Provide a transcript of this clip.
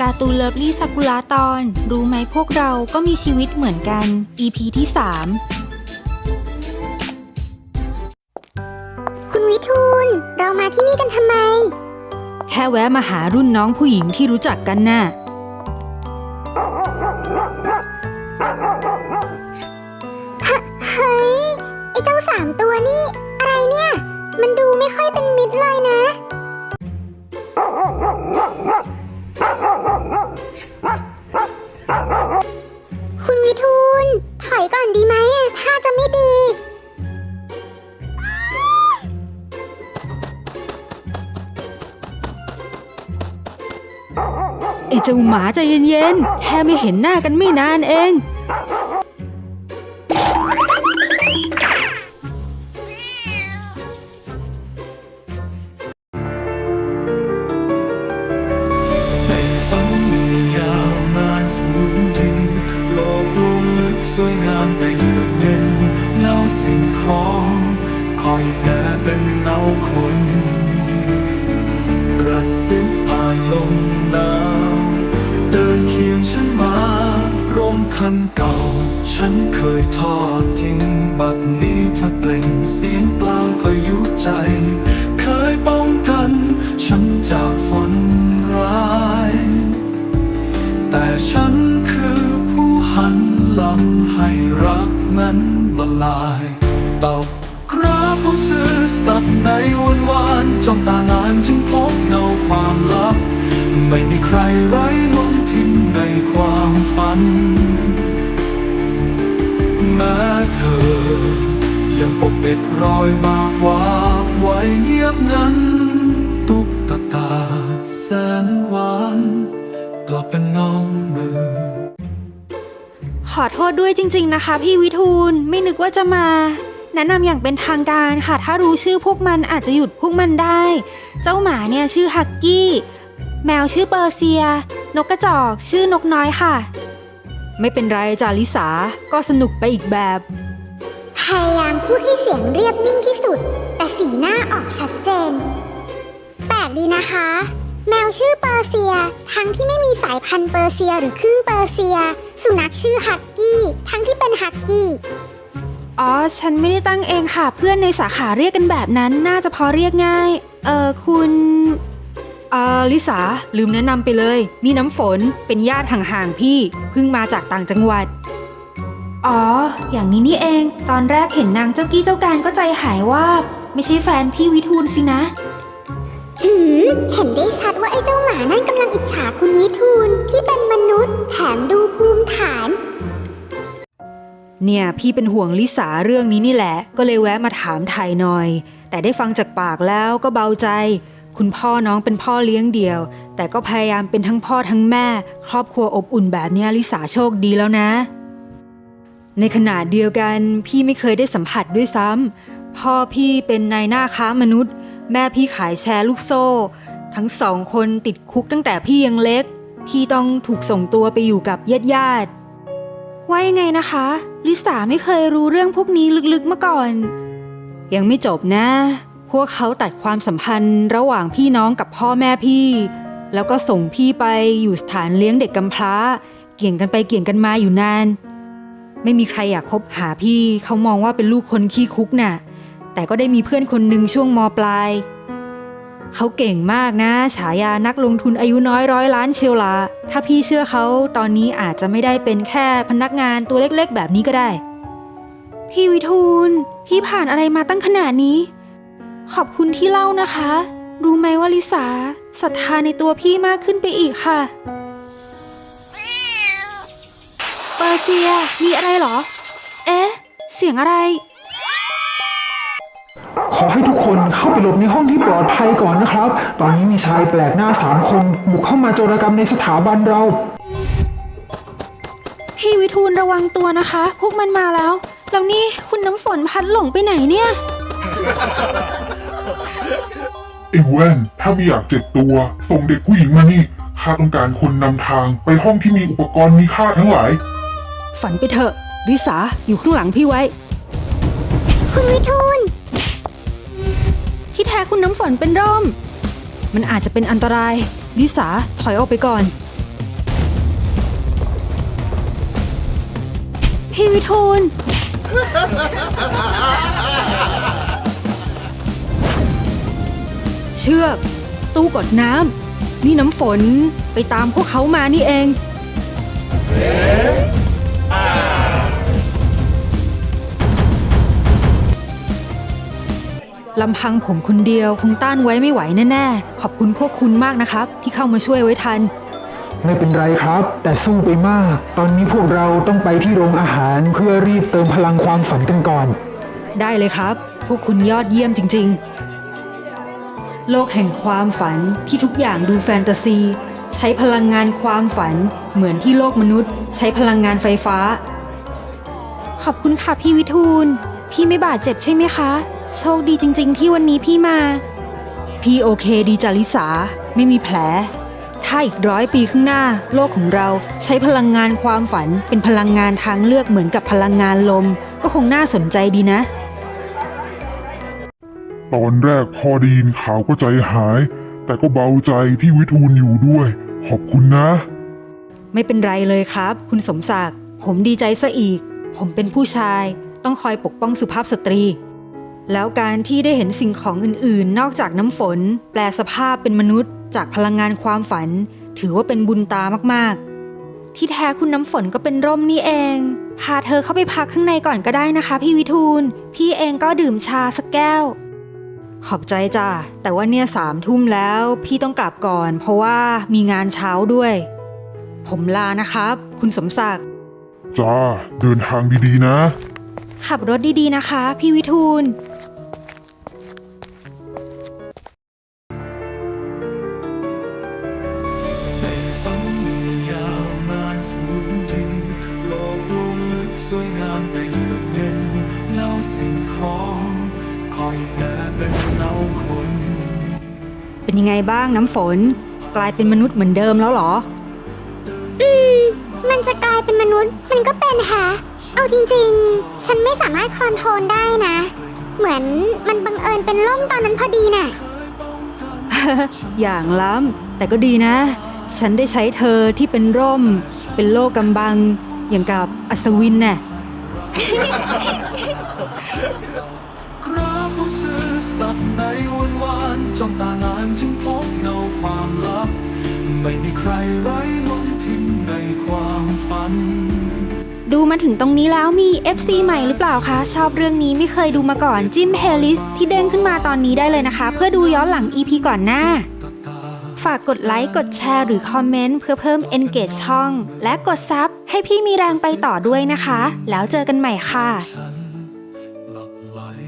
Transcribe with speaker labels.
Speaker 1: การ์ตูนเลิฟลี่ซากุระตอน รู้ไหมพวกเราก็มีชีวิตเหมือนกัน EP ที่
Speaker 2: คุณวิทูล เรามาที่นี่กันทำไม
Speaker 1: 3แค่แวะมาหารุ่นน้องผู้หญิงที่รู้จักกันน่ะ
Speaker 2: เฮ้ย ไอ้เจ้าสามตัวนี่ อะไรเนี่ย มันดูไม่ค่อยเป็นมิตรเลยนะ ไอ้
Speaker 1: เจ้าหมาใจเย็นๆ แค่ไม่เห็นหน้ากันไม่นานเอง
Speaker 3: ในฝันหนึ่งยาวนานสมุนจริงโลกลวงลึกสวยงามแต่เยือกเย็นเล่าสิ่งของ คอยแด่เป็นเงาคน นเก่า ฉันเคยทอดทิ้ง บัดนี้เธอเปล่งเสียงกลางพายุใจ เคยป้องกัน ฉันจากฝนร้าย แต่ฉันคือผู้หันหลังให้รักมันละลายตอกกราบผู้ซื่อสัตย์ในวันวานจ้องตานานจึงพบเงาความลับ ไม่มีใครไร้มนทินในความฝัน ยังปกปิดรอยบากวางไว้เงียบนั้นตุ๊กตาแสนหวานกลับเป็นเงามือ
Speaker 1: ขอโทษด้วยจริง ๆ นะคะ พี่วิทูลไม่นึกว่าจะมา แนะนำอย่างเป็นทางการค่ะ ถ้ารู้ชื่อพวกมันอาจจะหยุดพวกมันได้ เจ้าหมาเนี่ยชื่อฮักกี้ แมวชื่อเปอร์เซีย นกกระจอกชื่อนกน้อยค่ะ ไม่เป็นไรจาลิสาก็สนุกไปอีกแบบ
Speaker 2: พยายามพูดให้เสียงเรียบนิ่งที่สุด แต่สีหน้าออกชัดเจน แปลกดีนะคะ แมวชื่อเปอร์เซีย ทั้งที่ไม่มีสายพันธุ์เปอร์เซียหรือครึ่งเปอร์เซีย สุนัขชื่อฮักกี้ ทั้งที่เป็นฮักกี้
Speaker 1: อ๋อ ฉันไม่ได้ตั้งเองค่ะ เพื่อนในสาขาเรียกกันแบบนั้น น่าจะพอเรียกง่าย เออคุณ เอ่อลิสาลืมแนะนำไปเลย นี่น้ำฝนเป็นญาติห่างๆพี่ เพิ่งมาจากต่างจังหวัด อ๋อ อย่างนี้นี่เอง ตอนแรกเห็นนางเจ้ากี้เจ้าการก็ใจหายว่าบไม่ใช่แฟนพี่วิทูลสินะ
Speaker 2: หืมเห็นได้ชัดว่าไอ้เจ้าหมานั่นกำลังอิจฉาคุณวิทูลที่เป็นมนุษย์ แถมดูภูมิฐาน
Speaker 1: เนี่ย พี่เป็นห่วงลิสาเรื่องนี้นี่แหละ ก็เลยแวะมาถามไทยหน่อย แต่ได้ฟังจากปากแล้วก็เบาใจ คุณพ่อน้องเป็นพ่อเลี้ยงเดี่ยว แต่ก็พยายามเป็นทั้งพ่อทั้งแม่ ครอบครัวอบอุ่นแบบเนี้ยลิสาโชคดีแล้วนะ ในขณะเดียวกันพี่ไม่เคยได้สัมผัสด้วยซ้ำพ่อพี่เป็นนายหน้าค้ามนุษย์ แม่พี่ขายแชร์ลูกโซ่ ทั้งสองคนติดคุกตั้งแต่พี่ยังเล็ก พี่ต้องถูกส่งตัวไปอยู่กับญาติญาติๆว่ายังไงนะคะ ลิสาไม่เคยรู้เรื่องพวกนี้ลึกๆมาก่อน ยังไม่จบนะ พวกเขาตัดความสัมพันธ์ระหว่างพี่น้องกับพ่อแม่พี่ แล้วก็ส่งพี่ไปอยู่สถานเลี้ยงเด็กกำพร้า เกี่ยงกันไปเกี่ยงกันมาอยู่นาน ไม่มีใครอยากคบหาพี่เขามองว่าเป็นลูกคนขี้คุกน่ะ แต่ก็ได้มีเพื่อนคนหนึ่งช่วงมปลาย เขาเก่งมากนะ ฉายานักลงทุนอายุน้อยร้อยล้านเชียวละถ้าพี่เชื่อเขาตอนนี้อาจจะไม่ได้เป็นแค่พนักงานตัวเล็กๆ แบบนี้ก็ได้ พี่วิทูลพี่ผ่านอะไรมาตั้งขนาดนี้ ขอบคุณที่เล่านะคะ รู้ไหมว่าลิสาศรัทธาในตัวพี่มากขึ้นไปอีกค่ะ อร์เซีย มีอะไรเหรอ เอ๊ะ เสียงอะไร
Speaker 4: ขอให้ทุกคนเข้าไปหลบในห้องที่ปลอดภัยก่อนนะครับ ตอนนี้มีชายแปลกหน้าสามคนบุกเข้ามาโจรกรรมในสถาบันเรา
Speaker 1: พี่วิทูลระวังตัวนะคะ พวกมันมาแล้ว แล้วนี่คุณน้ำฝนพัดหลงไปไหนเนี่ย
Speaker 5: ไอ้แว่นถ้าไม่อยากเจ็บตัว ส่งเด็กผู้หญิงมานี่ข้าต้องการคนนำทางไปห้องที่มีอุปกรณ์มีค่าทั้งหลาย
Speaker 1: ฝันไปเถอะริสาอยู่ข้างหลังพี่ไว้
Speaker 2: คุณวิทูล
Speaker 1: ที่แท้คุณน้ำฝนเป็นร่ม มันอาจจะเป็นอันตรายริสาถอยออกไปก่อน พี่วิทูลเชือก ตู้กดน้ำนี่น้ำฝนไปตามพวกเขามานี่เอง ลำพังผมคนเดียวคงต้านไว้ไม่ไหวแน่ๆ ขอบคุณพวกคุณมากนะครับ ที่เข้ามาช่วยไว้ทัน
Speaker 4: ไม่เป็นไรครับ แต่สู้ไปมาก ตอนนี้พวกเราต้องไปที่โรงอาหารเพื่อรีบเติมพลังความฝันกันก่อน
Speaker 1: ได้เลยครับ พวกคุณยอดเยี่ยมจริง ๆ โลกแห่งความฝันที่ทุกอย่างดูแฟนตาซี ใช้พลังงานความฝัน เหมือนที่โลกมนุษย์ ใช้พลังงานไฟฟ้า ขอบคุณค่ะพี่วิทูล พี่ไม่บาดเจ็บใช่ไหมคะ โชคดีจริง ๆ ที่วันนี้พี่มา พี่โอเคดีจาริสา ไม่มีแผล ถ้าอีกร้อยปีข้างหน้า โลกของเราใช้พลังงานความฝัน เป็นพลังงานทางเลือกเหมือนกับพลังงานลม ก็คงน่าสนใจดีนะ
Speaker 5: ตอนแรกพอไดีนข่าวก็ใจหาย แต่ก็เบาใจที่วิทูลอยู่ด้วย ขอบคุณนะ
Speaker 1: ไม่เป็นไรเลยครับ คุณสมศักดิ์ผมดีใจซะอีก ผมเป็นผู้ชาย ต้องคอยปกป้องสุภาพสตรี แล้วการที่ได้เห็นสิ่งของอื่นๆ นอกจากน้ำฝน แปลสภาพเป็นมนุษย์ จากพลังงานความฝัน ถือว่าเป็นบุญตามากๆ ที่แท้คุณน้ำฝนก็เป็นร่มนี่เอง พาเธอเข้าไปพักข้างในก่อนก็ได้นะคะ พี่วิทูล พี่เองก็ดื่มชาสักแก้ว ขอบใจจ้ะ แต่ว่าเนี่ยสามทุ่มแล้ว พี่ต้องกลับก่อน เพราะว่ามีงานเช้าด้วย ผมลานะครับ คุณสมศักดิ์
Speaker 5: จ้า เดินทางดีๆนะ
Speaker 1: ขับรถดีๆนะคะ พี่วิทูล
Speaker 3: องคอยแปลเป็นเงาคน
Speaker 1: เป็นยังไงบ้างน้ำฝน กลายเป็นมนุษย์เหมือนเดิมแล้วเหรอ
Speaker 2: อืม มันจะกลายเป็นมนุษย์ มันก็เป็นแฮะเอาจริงๆ ฉันไม่สามารถคอนโทรลได้นะ เหมือนมันบังเอิญเป็นล่มตอนนั้นพอดีน่ะ
Speaker 1: อย่างล้ำแต่ก็ดีนะ ฉันได้ใช้เธอที่เป็นร่ม เป็นโลกกำบัง อย่างกับอัศวินน่ะ
Speaker 3: จ้องตานานจึงพบเงาความลับ ไม่มีใครไร้มนทินในความฝัน
Speaker 1: ดูมาถึงตรงนี้แล้วมี FC ใหม่หรือเปล่าคะ ชอบเรื่องนี้ไม่เคยดูมาก่อนจิ้มเพลย์ลิสที่เด้งขึ้นมาตอนนี้ได้เลยนะคะ เพื่อดูย้อนหลัง EP ก่อนหน้า ฝากกดไลค์กดแชร์หรือคอมเมนต์เพื่อเพิ่ม engage ช่อง และกดซับให้พี่มีแรงไปต่อด้วยนะคะ แล้วเจอกันใหม่ค่ะ